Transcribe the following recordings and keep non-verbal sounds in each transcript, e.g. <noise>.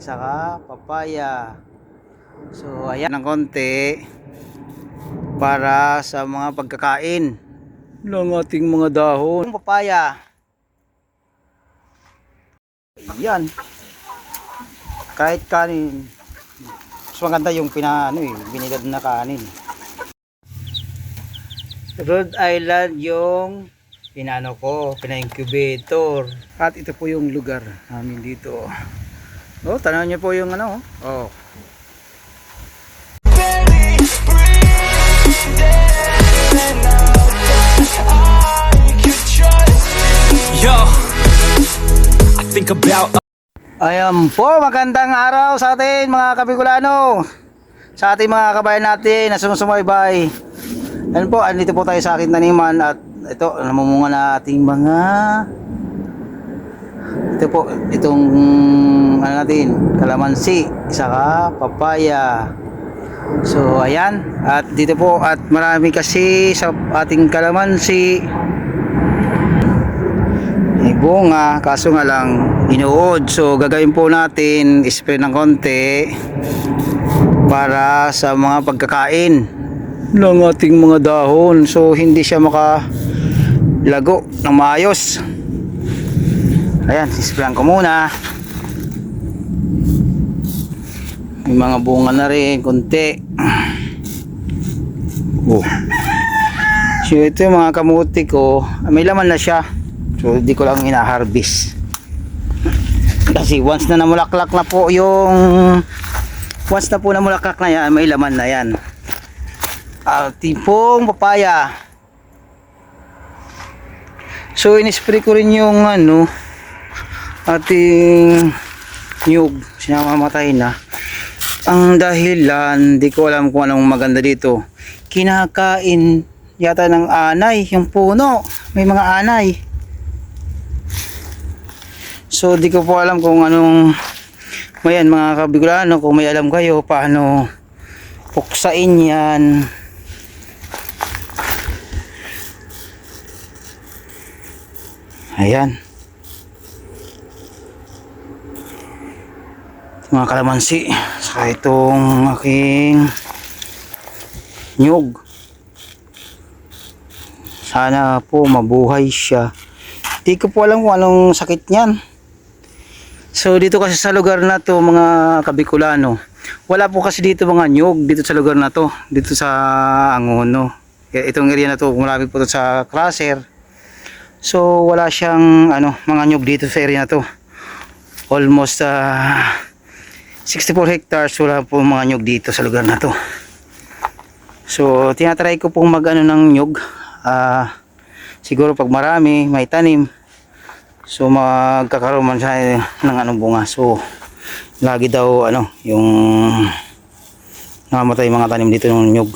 saka papaya. So, ayan ng konti para sa mga pagkakain ng ating mga dahon. Papaya. Ayan. Kahit kanin. Mas maganda yung pina, ano eh, binilad na kanin. Rhode Island yung pinano ko, pina-incubator. At ito po yung lugar namin dito. Oh, tanaw niyo po yung ano, oh. Yo, I think about Ayan po, magandang araw sa atin mga kabikulano. Sa ating mga kabayan natin na sumusumaybay. Ayan po, andito po tayo sa aking taniman at ito, namumunga na ating mga ito po, itong ano natin, kalamansi, saka papaya. So, ayan. At dito po, at marami kasi sa ating kalamansi, may bunga kaso nga lang inuod so gagawin po natin spray ng konti para sa mga pagkakain ng ating mga dahon so hindi siya makalago ng maayos ayan sisprayan ko muna may mga bunga na rin konti oh. so ito yung mga kamuti ko may laman na siya So hindi ko lang ina-harvest. Kasi once na namulaklak na po yung once na po namulaklak na yan, may laman na yan. Ah, tipong papaya. So in-spray ko rin yung ano ating nyug sinamamatay na. Ang dahilan, di ko alam kung anong maganda dito. Kinakain yata ng anay, yung puno. May mga anay. So di ko po alam kung anong mayan mga kabigulano kung may alam kayo paano puksain yan. Ayan. Mga kalamansi. Saka itong aking nyug. Sana po mabuhay siya. Di ko po alam kung anong sakit niyan. So dito kasi sa lugar na to mga kabikulano, wala po kasi dito mga nyug dito sa lugar na to, dito sa Angono. Eh, Itong area na to, malapit po to sa Crusher. So wala siyang ano, mga nyug dito sa area na to. Almost ah, 64 hectares wala po mga nyug dito sa lugar na to. So tinatry ko pong mag ano ng nyug. Ah, siguro pag marami, may tanim. So magkakaroon man siya ng anong bunga. So lagi daw ano yung namatay mga tanim dito ng nyug.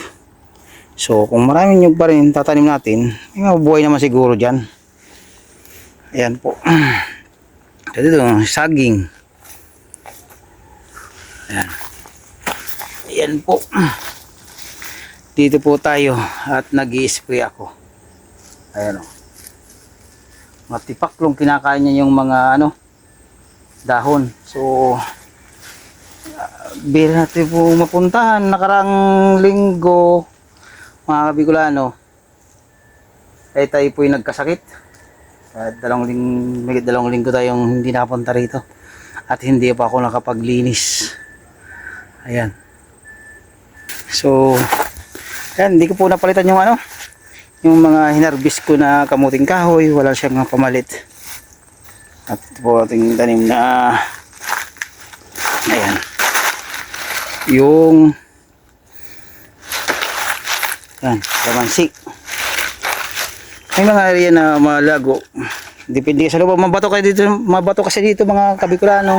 So kung maraming nyug pa rin tatanim natin, may mabubuhay naman siguro diyan. Ayan po. <clears throat> So dito saging. Ayan. Ayan po. Dito po tayo at nag-i-spray ako. Ayan o mga tipaklong kinakain niya yung mga ano dahon so uh, natin po mapuntahan nakarang linggo mga kabigulano ay tayo po nagkasakit at dalawang, ling dalawang linggo tayong hindi napunta rito at hindi pa ako nakapaglinis ayan. So ayan hindi ko po napalitan yung ano yung mga hinarbis ko na kamuting kahoy. Wala siyang pamalit. At po ating tanim na ayan. Yung yan kalamansi may mga area na malago. Depende sa loob. Mabato kayo dito mabato kasi dito mga kabikulano.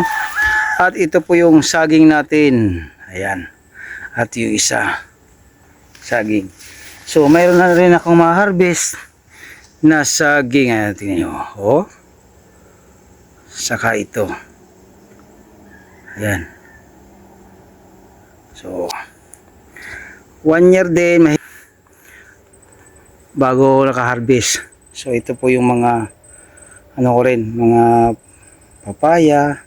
At ito po yung saging natin ayan at yung isa saging So, mayroon na rin akong ma-harvest na saging. Ayan, tingnan nyo. Oh. Saka ito. Ayan. So, one year din may bago naka-harvest. So, ito po yung mga ano ko rin, mga papaya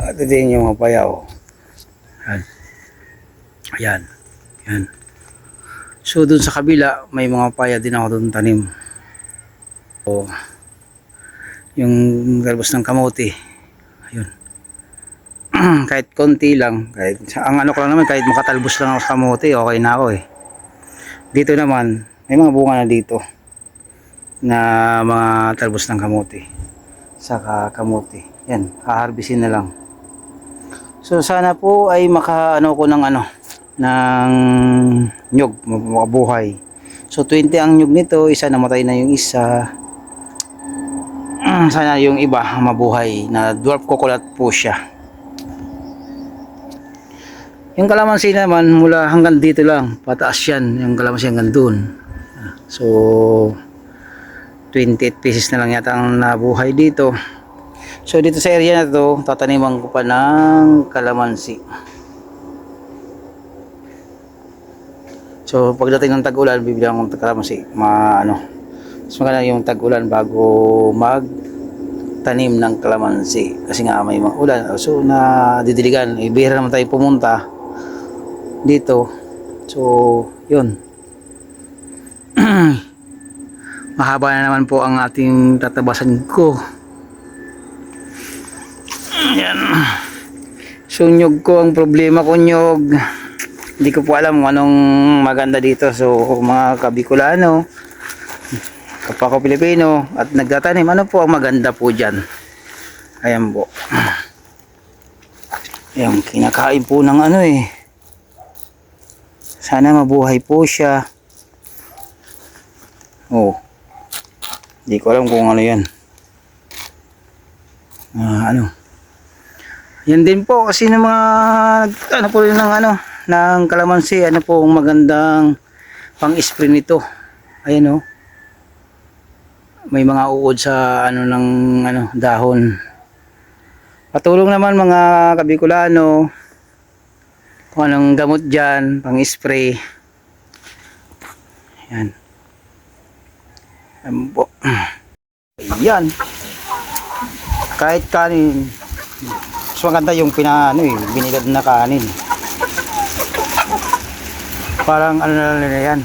At ito yung mga payaw. Ayan. Ayan. Ayan. So, dun sa kabila, may mga paya din ako dun tanim. O, yung galbos ng kamote. Ayun. <clears throat> kahit konti lang. Kahit, ang ano ko lang naman, kahit makatalbos lang ako sa kamote, okay na ako eh. Dito naman, may mga bunga na dito na mga talbos ng kamote saka kamote yan haharbisin na lang so sana po ay maka ano ko ng ano ng nyug mabuhay so 20 ang nyug nito isa namatay na yung isa. Sana yung iba mabuhay na dwarf coconut po siya. Yung kalamansi naman mula hanggang dito lang pataas yan yung kalamansi hanggang dun. So 28 pieces na lang yata ang nabuhay dito. So dito sa area na to, tataniman ko pa ng kalamansi. So pagdating ng tag-ulan, bibigyan ko ng kalamansi. Ma, ano, mas maganda yung tag-ulan bago mag tanim ng kalamansi. Kasi nga may mga ulan. So na didiligan, ibihira naman tayo pumunta dito. So yun. <clears throat> mahaba na naman po ang ating tatabasan ko yan so nyug ko ang problema ko nyug hindi ko po alam anong maganda dito. So mga kabikulano kapwa ko Pilipino at nagtatanim ano po ang maganda po dyan? Ayan po. Ayan kinakain po ng ano eh. Sana mabuhay po siya. Oh. Hindi ko alam kung ano yan. Ah, ano. Yan din po kasi ng mga ano po yun ng ano ng kalamansi ano po ang magandang pang-spray nito. Ayan oh. May mga uod sa ano ng ano dahon. Patulong naman mga kabikulano kung anong gamot diyan pang-spray. Yan. Ayan po. Ayan. Kahit kanin. Mas maganda yung pina, ano eh, binilad na kanin. Parang ano na lang yan.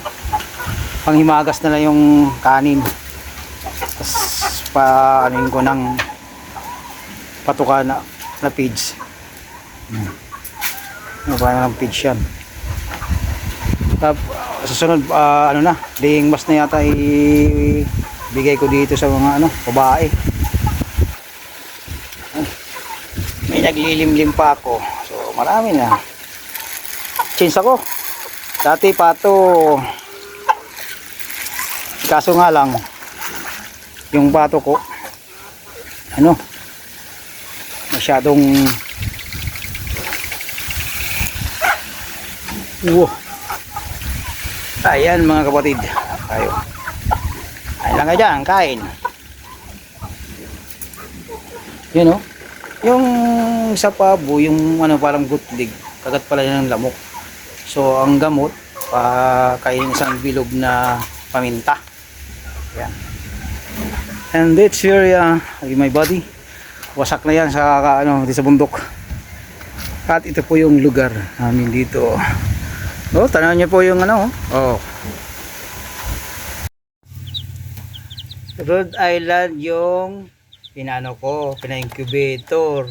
Panghimagas na lang yung kanin. Tapos pa anuin ko ng patuka na, na pids. Hmm. Ano ba ng pids yan? Tap, susunod ah, ano na, ding mas na yata ibigay ko dito sa mga ano, babae. Ah, May naglilimlim pa ako. So marami na. Change ako. Dati pato kaso nga lang yung pato ko ano masyadong wow Ayan mga kapatid. Tayo. Ayan lang dyan, kain. Yun o. Yung sa pabo, yung ano parang butlig. Kagat pala yan ng lamok. So ang gamot, pa kain isang bilog na paminta. Ayan. And that's your uh, my body. Wasak na yan sa ano, sa bundok. At ito po yung lugar namin dito. Oh, tanaw niyo po yung ano. Oh. Rhode Island yung pinano ko, pina-incubator.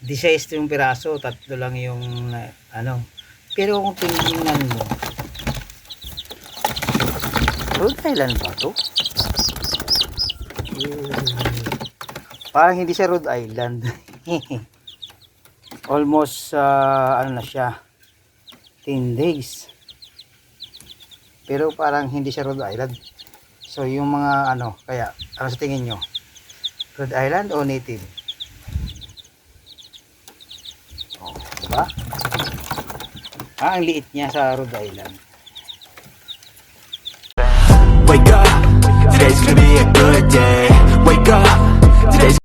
16 yung piraso, tatlo lang yung ano. Pero kung tingnan mo, Rhode Island ba to? Parang hindi siya Rhode Island. <laughs> Almost uh, ano na siya 10 days. Pero parang hindi siya Rhode Island. So yung mga ano, kaya ano sa tingin nyo? Rhode Island o native? Diba? Ah, ang liit niya sa Rhode Island. Wake up, today's gonna be a good day. Wake up, today's